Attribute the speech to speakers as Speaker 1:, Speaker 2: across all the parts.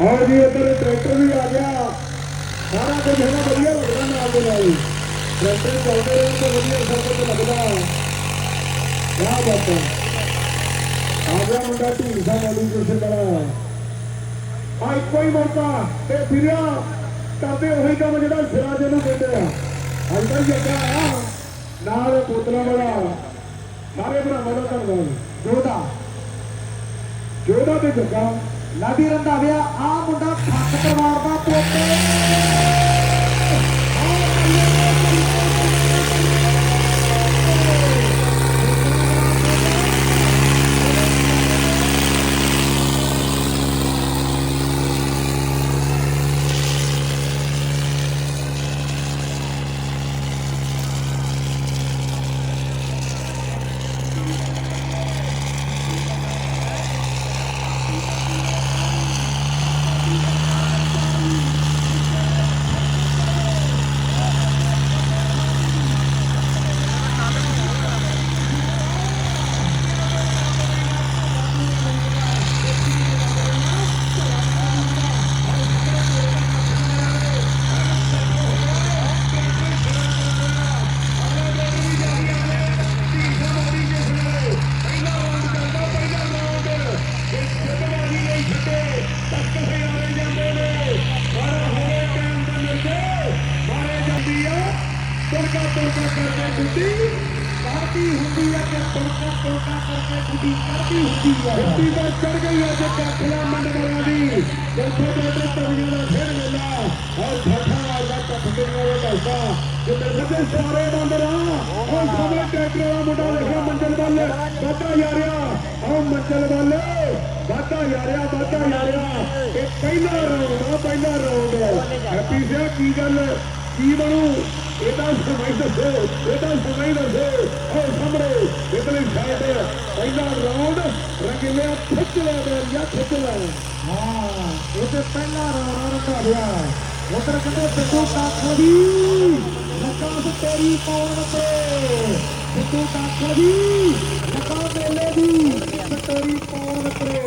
Speaker 1: ਔਰ ਜੀ, ਇੱਧਰ ਟਰੈਕਟਰ ਵੀ ਆ ਗਿਆ। ਸਾਰਾ ਕੁਝ ਹੈਗਾ, ਵਧੀਆ ਲੱਗਦਾ ਨਾਲ ਦੇ ਨਾਲ ਟਰੈਕਟਰ ਚੱਲਦੇ ਰਹੇ ਤਾਂ ਵਧੀਆ, ਸਭ ਕੁਝ ਲੱਗਦਾ। ਕਿਆ ਬਾਤ ਹੈ। ਆ ਗਿਆ ਮੁੰਡਾ ਢੀਂਸਾ ਮੌਲੀ ਕਿਸੇ ਤਰ੍ਹਾਂ ਆ ਇੱਕੋ ਮੌਕਾ ਤੇ ਫਿਰਿਆ। ਕਰਦੇ ਉਹੀ ਕੰਮ ਜਿਹੜਾ ਸਿਰਾ ਜਿਹਨੂੰ ਕਹਿੰਦੇ ਆ। ਅੱਜ ਕੱਲ੍ਹ ਜੱਗਾ ਆ ਨਾਲ ਪੁੱਤਲਾ ਵਾਲਾ। ਸਾਰੇ ਭਰਾਵਾਂ ਦਾ ਧੰਨਵਾਦ। ਜੋਦਾ ਜੋਦਾ ਤੇ ਜੱਗਾ।
Speaker 2: ਲਾਡੀ ਰੰਧਾਵਿਆ ਆ ਮੁੰਡਾ ਠੱਕ ਪਰਿਵਾਰ ਦਾ ਪੁੱਤ।
Speaker 1: का तोड़ा करके टूटी पार्टी हुंदी है के तोड़ा तोड़ा करके टूटी पार्टी हुंदी है टूटी पर चढ़ गई है जब दी का फिर मंडरा और सारे ट्रैक्टर वाला मुंडा देखा मंजल वाले बाता यारिया और मंजल वाले बाता यारिया बाता यारिया पहला राउंड पहला राउंड है की गल ਕੀ ਬਣੂ ਇਹਦਾ ਸਮਾਈ ਦੱਸੋ ਇਹਦਾ ਸਮਾਈ ਦੱਸੋ ਉਹ ਸਾਹਮਣੇ ਇਧਰਲੀ ਸਾਈਡ ਪਹਿਲਾ ਰਾਉਂਡ ਰੰਗਿਆ ਖਿੱਚ ਲਿਆ ਗਿਆ ਖਿੱਚ ਲਿਆ
Speaker 2: ਹਾਂ ਉਹਦੇ ਪਹਿਲਾ ਰੌਣਾ ਰੰਧਾਵਿਆ ਉਧਰ ਕਹਿੰਦੇ ਬਿੱਟੂ ਕਾਖਲ ਦੀ ਨਕਾਸ ਤੇਰੀ ਪਾਉਣ ਤੇ ਬਿੱਟੂ ਕਾਖਲ ਦੀ ਨਕਾ ਮੇਲੇ ਦੀ ਤੇਰੀ ਪਾਉਣ ਤੇ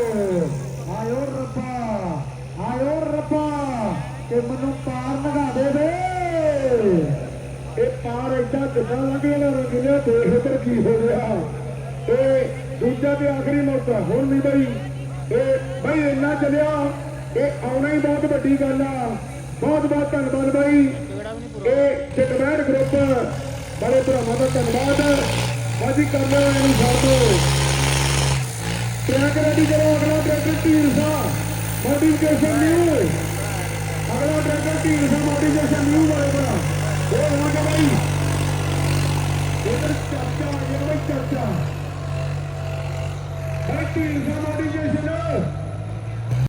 Speaker 2: ਆਇਓ ਰੱਬਾ ਆਇਓ ਰੱਬਾ ਕਿ ਮੈਨੂੰ ਪਾਰ ਲਗਾ ਦੇ ਵੇ
Speaker 1: ਇਹ ਪਾਰ ਏਦਾਂ ਕਿੱਦਾਂ ਲੰਘ ਜਾਣਾ ਰੰਗਿਆ ਦੇਖ ਇੱਧਰ ਕੀ ਹੋ ਗਿਆ ਇਹ ਦੂਜਾ ਤੇ ਆਖਰੀ ਮੌਕਾ, ਹੁਣ ਨਹੀਂ ਬਈ। ਇਹ ਬਈ ਇੰਨਾ ਚੱਲਿਆ, ਇਹ ਆਉਣਾ ਹੀ ਬਹੁਤ ਵੱਡੀ ਗੱਲ ਆ। ਬਹੁਤ ਬਹੁਤ ਧੰਨਵਾਦ ਬਾਈ। ਇਹ ਚਟਵੈਰ ਗਰੁੱਪ ਬੜੇ ਭਰਾਵਾਂ ਦਾ ਧੰਨਵਾਦ। ਬਾਜੀ ਕਰਨ ਵਾਲਿਆਂ ਛੱਡ ਦਿਓ। ਟਰੈਕ ਰੈਡੀ ਕਰੋ, ਅਗਲਾ ਟਰੈਕਟਰ ਢੀਂਸਾ ਮੋਡੀਫਿਕੇਸ਼ਨ ਨਿਊ ਅਗਲਾ ਟਰੈਕਟਰ ਢੀਂਸਾ ਮੋਡੀਫਿਕੇਸ਼ਨ ਨਿਊ ਵਾਲੇ Thank you, somebody, yes, you know.